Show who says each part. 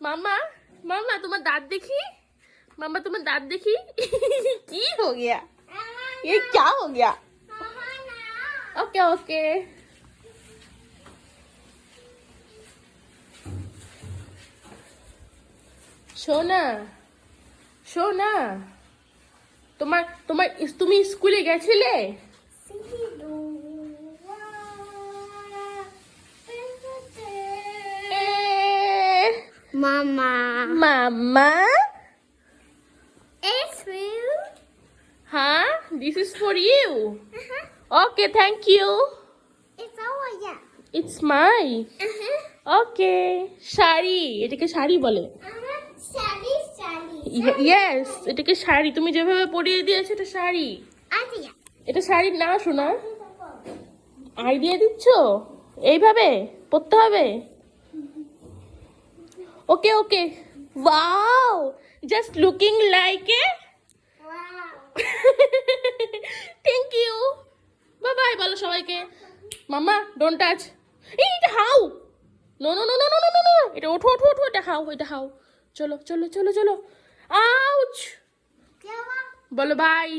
Speaker 1: मामा मामा तुम्हारा दांत देखी मामा तुम्हारा दांत देखी की हो गया ये क्या हो गया ओके ओके শোনা শোনা তোমার তোমার তুমি স্কুলে গেছিলে এ,
Speaker 2: Mama. It's real.
Speaker 1: হ্যাঁ this is for you
Speaker 2: Uh-huh.
Speaker 1: Okay thank you
Speaker 2: It's over, yeah.
Speaker 1: It's my
Speaker 2: Uh-huh.
Speaker 1: Okay sari এটাকে শাড়ি বলে.
Speaker 2: Sally, Sally.
Speaker 1: ইয়েস এটাকে শাড়ি তুমি যেভাবে পরিয়ে দিয়েছ এটা শাড়ি
Speaker 2: Adia.
Speaker 1: এটা শাড়ির না শোনা আইডিয়া দিচ্ছ এইভাবে পড়তে হবে okay okay wow just looking like a
Speaker 2: Wow.
Speaker 1: Thank you bye bye বলো সবাইকে। মামা ডোন্ট টাচ এই এটা how. No no no no no no no এটা ওঠো ওঠো ওঠো এটা হাও এটা হাও চলো চলো চলো চলো। আউচ. বলো বাই.